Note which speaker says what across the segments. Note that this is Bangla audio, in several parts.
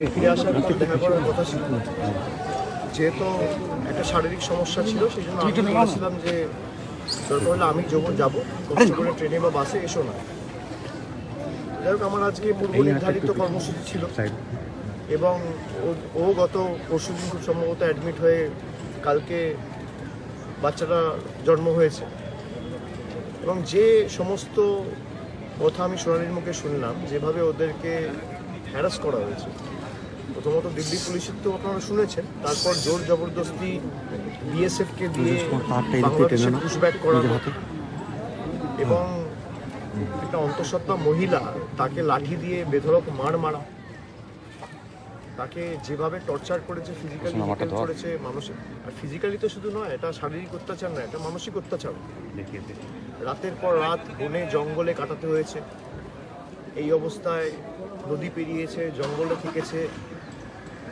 Speaker 1: ফিরে আসার পর দেখা করার কথা ছিল। যেহেতু একটা শারীরিক সমস্যা ছিল সেই জন্য আমি বলেছিলাম যে দরকার হলে আমি যখন যাব করে ট্রেনে বা বাসে এসো না। যাই হোক আমার আজকে পূর্ব নির্ধারিত কর্মসূচি ছিল। এবং ও গত পরশু দিন খুব সম্ভবত অ্যাডমিট হয়ে কালকে বাচ্চাটা জন্ম হয়েছে। এবং যে সমস্ত কথা আমি সোনালির মুখে শুনলাম যেভাবে ওদেরকে হ্যারাস করা হয়েছে প্রথমত দিল্লি পুলিশের তো আপনারা শুনেছেন তারপর জোর জবরদস্তি বিএসএফকে দিয়ে বাংলাদেশে পুশব্যাক করানো এবং একটা অন্তঃসত্ত্বা মহিলা তাকে লাঠি দিয়ে বেধড়ক মার মারা। তাকে যেভাবে টর্চার করেছে ফিজিক্যালি করেছে মানসিক আর ফিজিক্যালি তো শুধু নয় এটা শারীরিক অত্যাচার নয় এটা মানসিক অত্যাচার। রাতের পর রাত বনে জঙ্গলে কাটাতে হয়েছে। এই অবস্থায় নদী পেরিয়েছে জঙ্গলে থেকেছে।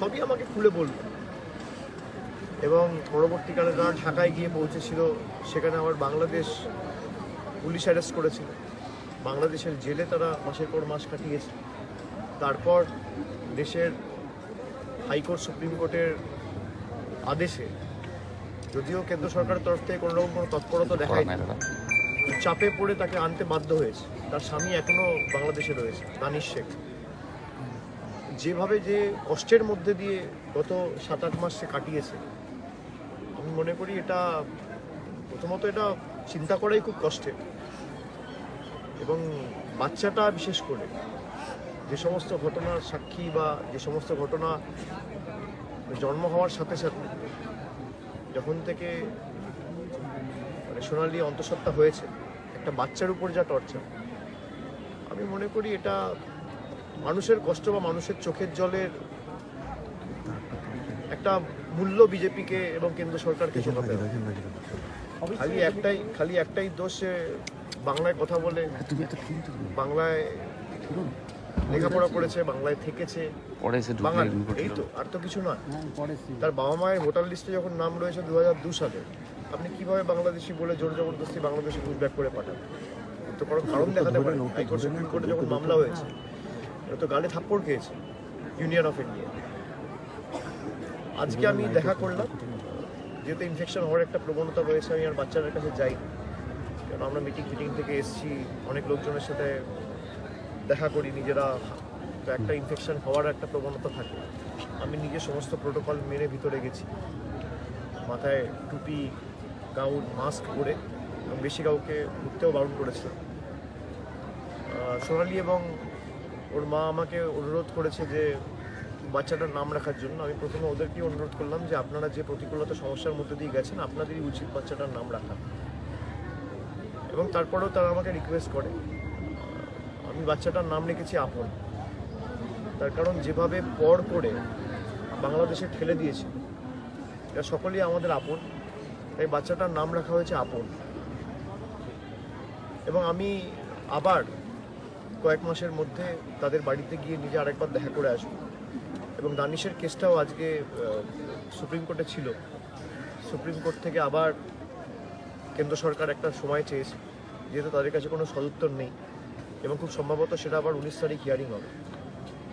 Speaker 1: সবই আমাকে খুলে বলল। এবং পরবর্তীকালে তারা ঢাকায় গিয়ে পৌঁছেছিল সেখানে আবার বাংলাদেশ পুলিশ অ্যারেস্ট করেছিল। বাংলাদেশের জেলে তারা মাসের পর মাস কাটিয়েছে। তারপর দেশের হাইকোর্ট সুপ্রিম কোর্টের আদেশে যদিও কেন্দ্র সরকারের তরফ থেকে কোনো রকম কোনো তৎপরতা দেখায়নি চাপে পড়ে তাকে আনতে বাধ্য হয়েছে। তার স্বামী এখনও বাংলাদেশে রয়েছে দানিশ শেখ। যেভাবে যে কষ্টের মধ্যে দিয়ে গত সাত আট মাস সে কাটিয়েছে, আমি মনে করি এটা প্রথমত এটা চিন্তা করাই খুব কষ্টের। এবং বাচ্চাটা বিশেষ করে যে সমস্ত ঘটনার সাক্ষী বা যে সমস্ত ঘটনা জন্ম হওয়ার সাথে সাথে যখন থেকে মানে সোনালি অন্তঃসত্ত্বা হয়েছে, একটা বাচ্চার উপর যা টর্চার আমি মনে করি এটা মানুষের কষ্ট বা মানুষের চোখের জলের একটা মূল্য বিজেপিকে এবং কেন্দ্র সরকারকে চোখাতে খালি একটাই খালি একটাই দোষ বাংলায় কথা বলে। বাংলায় লেখাপড়া করেছে। বাংলায় থেকেছে। বাঙালি এই তো আর তো কিছু নয় তার বাবা মায়ের ভোটার লিস্টে যখন নাম রয়েছে দু হাজার দু সালে আপনি কীভাবে বাংলাদেশি বলে জোর জবরদস্তি বাংলাদেশে পুশব্যাক করে পাঠান? তো কারণ দেখাতে পারেন। হাইকোর্ট সুপ্রিম কোর্টে যখন মামলা হয়েছে এটা তো গালে থাপ্পড় খেয়েছে ইউনিয়ন অফ ইন্ডিয়া আজকে আমি দেখা করলাম, যেহেতু ইনফেকশন হওয়ার একটা প্রবণতা রয়েছে, আমি আর বাচ্চাদের কাছে যাই। কারণ আমরা মিটিং ফিটিং থেকে এসেছি, অনেক লোকজনের সাথে দেখা করি, নিজেরা তো একটা ইনফেকশন হওয়ার একটা প্রবণতা থাকে। আমি নিজে সমস্ত প্রোটোকল মেনে ভিতরে গেছি। মাথায় টুপি গাউন মাস্ক পরে এবং বেশি কাউকে ঘুরতেও বারণ করেছে সোনালি এবং ওর মা আমাকে অনুরোধ করেছে যে বাচ্চাটার নাম রাখার জন্য। আমি প্রথমে ওদেরকে অনুরোধ করলাম যে আপনারা যে প্রতিকূলতা সমস্যার মধ্যে দিয়ে গেছেন, আপনাদেরই উচিত বাচ্চাটার নাম রাখা। এবং তারপরেও তারা আমাকে রিকোয়েস্ট করে, আমি বাচ্চাটার নাম রেখেছি আপন। তার কারণ যেভাবে পর করে বাংলাদেশে ঠেলে দিয়েছে এটা সকলেই আমাদের আপন, তাই বাচ্চাটার নাম রাখা হয়েছে আপন। এবং আমি আবার কয়েক মাসের মধ্যে তাদের বাড়িতে গিয়ে নিজে আরেকবার দেখা করে আসব। এবং দানিশের কেসটাও আজকে সুপ্রিম কোর্টে ছিল। সুপ্রিম কোর্ট থেকে আবার কেন্দ্র সরকার একটা সময় চেয়েছে, যেহেতু তাদের কাছে কোনো সদুত্তর নেই। এবং খুব সম্ভবত সেটা আবার উনিশ তারিখ হিয়ারিং হবে।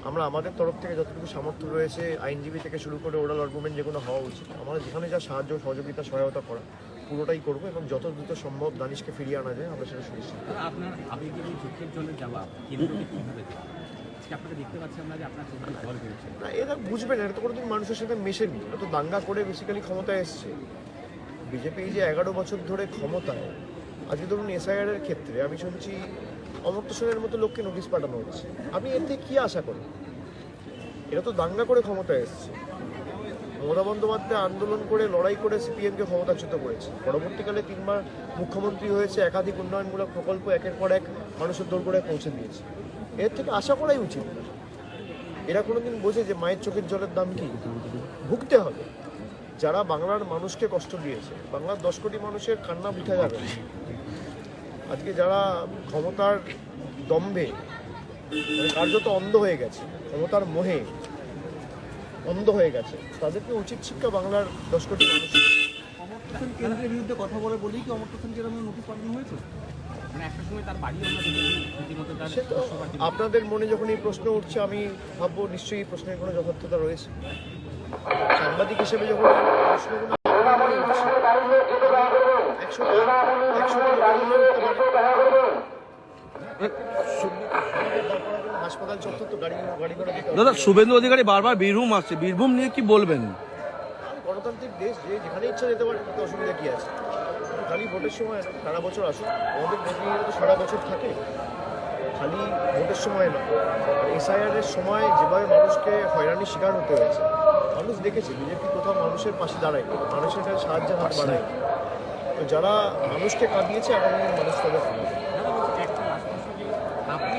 Speaker 1: আমরা আমাদের তরফ থেকে যতটুকু সামর্থ্য রয়েছে, আইনজীবী থেকে শুরু করে ওরাল আর্গুমেন্ট যেগুলো হওয়া উচিত। আমরা যেখানে যা সাহায্য, সহযোগিতা, সহায়তা করা। পুরোটাই করব এবং যত দ্রুত সম্ভব দানিশকে ফিরিয়ে আনা যায় আমরা সেটা শুনেছি।
Speaker 2: আপনার যাওয়া কেন্দ্রকে কীভাবে চোখে জল বেরোচ্ছে।
Speaker 1: না এরা বুঝবে না এটা তো কোনোদিন মানুষের সাথে মেশেনি। এটা তো দাঙ্গা করে বেসিক্যালি ক্ষমতায় এসছে। বিজেপি যে এগারো বছর ধরে ক্ষমতায় আজকে ধরুন এসআইআর এর ক্ষেত্রে আমি শুনছি অমর্ত্য সেনের মতো লোককে নোটিশ পাঠানো হচ্ছে। আমি এর থেকে কী আশা করি? এরা তো দাঙ্গা করে ক্ষমতায় এসছে। মমতা বন্দ্যোপাধ্যায় আন্দোলন করে, লড়াই করে সিপিএমকে ক্ষমতাচ্যুত করেছে। পরবর্তীকালে তিনবার মুখ্যমন্ত্রী হয়েছে, একাধিক উন্নয়নমূলক প্রকল্প একের পর এক মানুষের দৌড় করে পৌঁছে দিয়েছে। এর থেকে আশা করাই উচিত। এরা কোনোদিন বোঝে যে মায়ের চোখের জলের দাম কি? ভুগতে হবে। যারা বাংলার মানুষকে কষ্ট দিয়েছে, বাংলার দশ কোটি মানুষের কান্না বুঝা যাবে। আজকে যারা ক্ষমতার দম্ভে, কার্যত অন্ধ হয়ে গেছে, ক্ষমতার মোহে অন্ধ হয়ে গেছে। তাদেরকে উচিত শিক্ষা বাংলার দশ কোটি মানুষ
Speaker 3: অমর্ত্য সেন কেন্দ্রের বিরুদ্ধে কথা বলে বলেই কি অমর্ত্য সেনকে এরকম নোটিশ পাঠানো হয়েছে?
Speaker 2: মানে
Speaker 1: আপনাদের মনে যখন এই প্রশ্ন উঠছে আমি ভাববো নিশ্চয়ই এই প্রশ্নের কোনো যথার্থতা রয়েছে। সাংবাদিক হিসেবে যখন প্রশ্নগুলো একশো একশো
Speaker 4: দাদা শুভেন্দু অধিকারী বারবার বীরভূম আসছে। বীরভূম নিয়ে কি বলবেন?
Speaker 1: গণতান্ত্রিক দেশ যে যেখানে ইচ্ছা যেতে পারে তাতে অসুবিধা কি আছে? খালি ভোটের সময় সারা বছর আসুক। আমাদের প্রতিনিধিরা তো সারা বছর থাকে। খালি ভোটের সময় না এসআইআর এর সময় যেভাবে মানুষকে হয়রানির শিকার হতে হয়েছে মানুষ দেখেছে বিজেপি কোথাও মানুষের পাশে দাঁড়ায় মানুষের কাছে সাহায্যের হাত বাড়ায় তো যারা মানুষকে কাঁদিয়েছে মানুষ তাদের ফিরবে
Speaker 2: দাদা বলছি একটা লাস্ট প্রশ্ন যে আপনি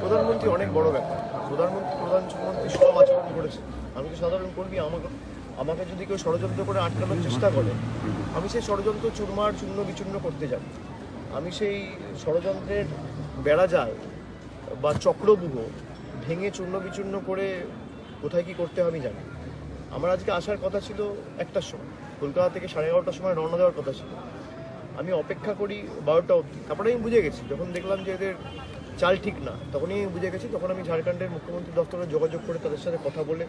Speaker 2: প্রধানমন্ত্রী
Speaker 1: অনেক বড় ব্যাপার। প্রধানমন্ত্রী প্রধানমন্ত্রী সব আচরণ করেছে। আমি তো সাধারণ কর্মী, আমাকে আমাকে যদি কেউ ষড়যন্ত্র করে আটকানোর চেষ্টা করে, আমি সেই ষড়যন্ত্র চুরমার, চূর্ণ বিচূর্ণ করতে জানি আমি সেই ষড়যন্ত্রের বেড়াজাল বা চক্রবুহ ভেঙে চূর্ণ বিচূর্ণ করে কোথায় কি করতে আমি জানি আমার আজকে আসার কথা ছিল একটার সময়। কলকাতা থেকে সাড়ে এগারোটার সময় রওনা দেওয়ার কথা ছিল। আমি অপেক্ষা করি বারোটা অবধি। তারপরে আমি বুঝে গেছি, যখন দেখলাম যে এদের চাল ঠিক না, তখনই আমি বুঝে গেছি, তখন আমি ঝাড়খণ্ডের মুখ্যমন্ত্রী দপ্তরে যোগাযোগ করে তাদের সাথে কথা বলে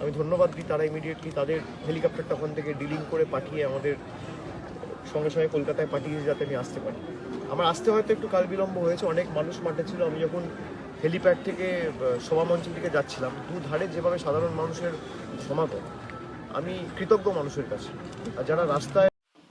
Speaker 1: আমি ধন্যবাদ দিই তারা ইমিডিয়েটলি তাদের হেলিকপ্টারটা ওখান থেকে ডিলিং করে পাঠিয়ে আমাদের সঙ্গে সঙ্গে কলকাতায় পাঠিয়ে যাতে আমি আসতে পারি। আমার আসতে হয়তো একটু কাল বিলম্ব হয়েছে, অনেক মানুষ মাঠে ছিল, আমি যখন হেলিপ্যাড থেকে সভামঞ্চের দিকে যাচ্ছিলাম দু ধারে যেভাবে সাধারণ মানুষের সমাগম, আমি কৃতজ্ঞ মানুষের কাছে। আর যারা রাস্তায়